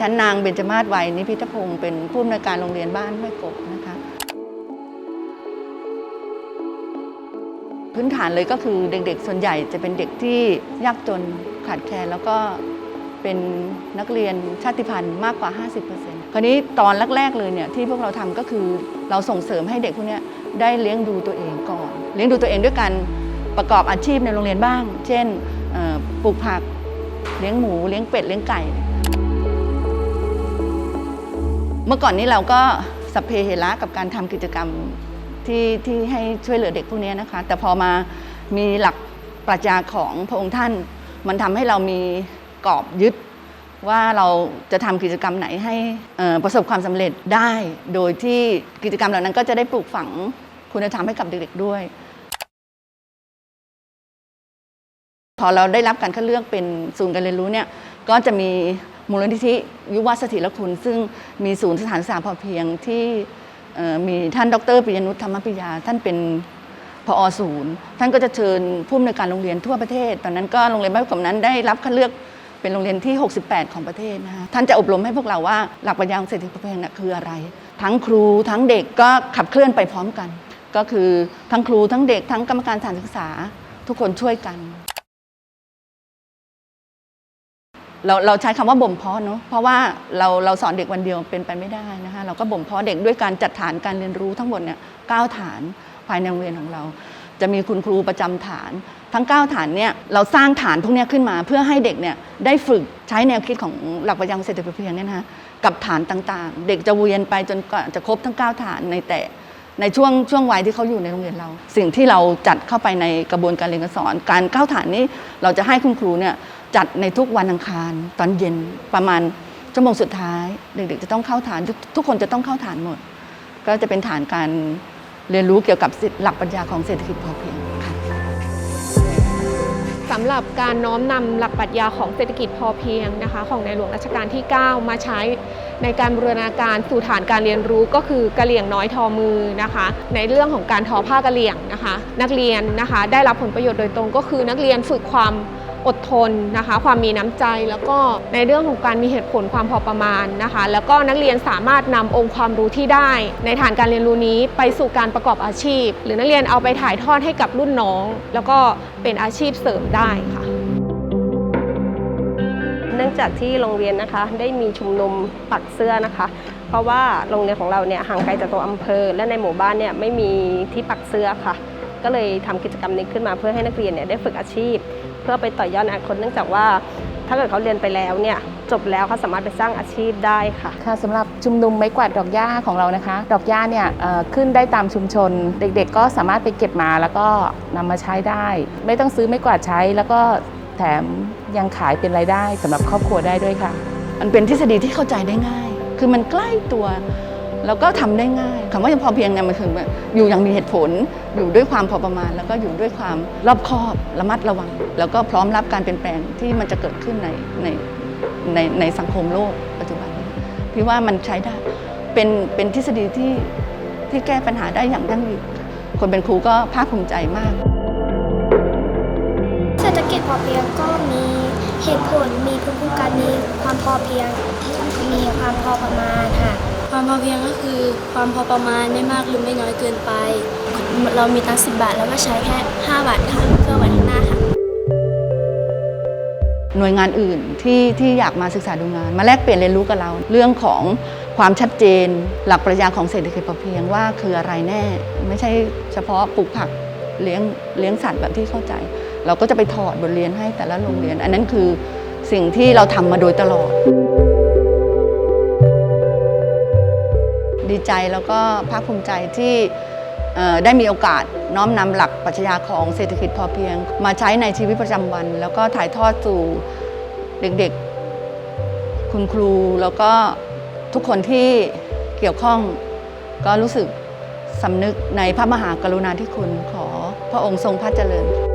ฉันนางเบญจมาศวัยนิพิทพงศ์เป็นผู้อำนวยการโรงเรียนบ้านห้วยกบนะคะ พื้นฐานเลยก็คือเด็กๆ ส่วนใหญ่จะเป็นเด็กที่ยากจนขาดแคลนแล้วก็เป็นนักเรียนชาติพันธุ์มากกว่า 50%คราวนี้ตอนแรก ๆ เลยเนี่ยที่พวกเราทำก็คือเราส่งเสริมให้เด็กพวกนี้ได้เลี้ยงดูตัวเองก่อน เลี้ยงดูตัวเองด้วยการประกอบอาชีพในโรงเรียนบ้าง เช่นปลูกผักเลี้ยงหมูเลี้ยงเป็ดเลี้ยงไก่ เมื่อก่อนนี้เราก็สัพเพเหระกับการทำกิจกรรมที่ที่ให้ช่วยเหลือเด็กพวกนี้นะคะ แต่พอมามีหลักปรัชญาของพระองค์ท่าน มันทำให้เรามีกรอบยึดว่าเราจะทำกิจกรรมไหนให้ประสบความสำเร็จได้ โดยที่กิจกรรมเหล่านั้นก็จะได้ปลูกฝังคุณธรรมให้กับเด็กๆด้วย พอเราได้รับการคัดเลือกเป็นศูนย์การเรียนรู้เนี่ยก็จะมี มูลนิธิยุวสถิรคุณ ซึ่งมีศูนย์สถานศึกษาพอเพียงที่มีท่านดรปิยนุชธรรมปิยา ท่านเป็นพอศูนย์ ท่านก็จะเชิญผู้อำนวยการโรงเรียนทั่วประเทศ ตอนนั้นก็โรงเรียนบ้านกบนั้นได้รับคัดเลือกเป็นโรงเรียนที่ 68 ของประเทศนะคะท่านจะอบรมให้พวกเราว่าหลักปรัชญาของเศรษฐกิจพอเพียงน่ะคืออะไร ทั้งครูทั้งเด็กก็ขับเคลื่อนไปพร้อมกัน ก็คือทั้งครูทั้งเด็กทั้งกรรมการสถานศึกษา ทุกคนช่วยกัน เราเราใช้คำว่าบ่มเพาะเนาะเพราะว่าเราเราสอนเด็กวันเดียวเป็นไปไม่ได้นะคะเราก็บ่มเพาะเด็กด้วยการจัดฐานการเรียนรู้ทั้งหมดเนี่ยเก้าฐานภายในโรงเรียนของเรา จะมีคุณครูประจำฐาน ทั้ง 9 ฐานเนี่ยเราสร้างฐานพวกนี้ขึ้นมา เพื่อให้เด็กเนี่ยได้ฝึกใช้แนวคิดของหลักปรัชญาเศรษฐกิจพอเพียงเนี่ยนะคะกับฐานต่างๆ เด็กจะเวียนไปจนกว่าจะครบทั้ง 9 ฐานในแต่ในช่วงช่วงวัยที่เขาอยู่ในโรงเรียนเรา สิ่งที่เราจัดเข้าไปในกระบวนการเรียนการสอน การก้าวฐานนี้เราจะให้คุณครูเนี่ย จัดในทุกวันอังคาร ตอนเย็นประมาณชั่วโมงสุดท้าย เด็กๆจะต้องเข้าฐานทุกทุกคนจะต้องเข้าฐานหมด ก็จะเป็นฐานการเรียนรู้เกี่ยวกับหลักปรัชญาของเศรษฐกิจพอเพียงค่ะสำหรับการน้อมนำหลักปรัชญาของเศรษฐกิจพอเพียงนะคะ ของในหลวงรัชกาลที่ 9 มาใช้ในการบูรณาการสู่ฐานการเรียนรู้ก็คือกะเหลี่ยงน้อยทอมือนะคะ ในเรื่องของการทอผ้ากะเหลี่ยงนะคะ นักเรียนนะคะ ได้รับผลประโยชน์โดยตรงก็คือนักเรียนฝึกความ อดทนนะคะ ความมีน้ำใจแล้วก็ในเรื่องของการมีเหตุผลความพอประมาณนะคะ แล้วก็นักเรียนสามารถนำองค์ความรู้ที่ได้ ในฐานการเรียนรู้นี้ไปสู่การประกอบอาชีพ หรือนักเรียนเอาไปถ่ายทอดให้กับรุ่นน้อง แล้วก็เป็นอาชีพเสริมได้ค่ะเนื่องจากที่โรงเรียนนะคะได้มีชุมนุมปักเสื้อนะคะ เพราะว่าโรงเรียนของเราเนี่ยห่างไกลจากตัวอำเภอ และในหมู่บ้านเนี่ยไม่มีที่ปักเสื้อค่ะ ก็เลยทำกิจกรรมนี้ขึ้นมาเพื่อให้นักเรียนเนี่ยได้ฝึกอาชีพ เพื่อไปต่อยอดในอนาคตเนื่องจากว่า ถ้าเกิดเขาเรียนไปแล้วเนี่ยจบแล้วเขาสามารถไปสร้างอาชีพได้ค่ะค่ะสำหรับชุมนุมไม้กวาดดอกหญ้าของเรานะคะ ดอกหญ้าเนี่ยเอ่อขึ้นได้ตามชุมชน เด็กๆ ก็สามารถไปเก็บมาแล้วก็นำมาใช้ได้ ไม่ต้องซื้อไม้กวาดใช้แล้วก็แถมยังขายเป็นรายได้สำหรับครอบครัวได้ด้วยค่ะ มันเป็นทฤษฎีที่เข้าใจได้ง่าย คือมันใกล้ตัว แล้วก็ทำได้ง่าย คำว่ายังพอเพียงเนี่ยมันคืออยู่อย่างมีเหตุผล อยู่ด้วยความพอประมาณ แล้วก็อยู่ด้วยความรอบคอบระมัดระวัง แล้วก็พร้อมรับการเปลี่ยนแปลงที่มันจะเกิดขึ้นในในในในสังคมโลกปัจจุบันพี่ว่ามันใช้ได้เป็นเป็นทฤษฎีที่ที่แก้ปัญหาได้อย่างยั่งยืนคนเป็นครูก็ภาคภูมิใจมากเศรษฐกิจพอเพียงก็มีเหตุผลมีภูมิคุ้มกันมีความพอเพียงมีความพอประมาณค่ะ ความพอเพียงก็คือความพอประมาณไม่มากหรือไม่น้อยเกินไป เรามีตังค์สิบาทแล้วก็ใช้แค่ 5 บาทค่ะเพื่อไว้ข้างหน้าค่ะ หน่วยงานอื่นที่ที่อยากมาศึกษาดูงาน มาแลกเปลี่ยนเรียนรู้กับเรา เรื่องของความชัดเจน หลักปรัชญาของเศรษฐกิจพอเพียงว่าคืออะไรแน่ ไม่ใช่เฉพาะปลูกผักเลี้ยงเลี้ยงสัตว์แบบที่เข้าใจ เราก็จะไปถอดบทเรียนให้แต่ละโรงเรียน อันนั้นคือสิ่งที่เราทำมาโดยตลอด ดีใจแล้วก็ภาคภูมิใจที่ได้มีโอกาสน้อมนำหลักปรัชญาของเศรษฐกิจพอเพียง มาใช้ในชีวิตประจำวัน แล้วก็ถ่ายทอดสู่เด็กๆ คุณครูแล้วก็ทุกคนที่เกี่ยวข้องก็รู้สึกสำนึกในพระมหากรุณาธิคุณขอพระองค์ทรงพระเจริญ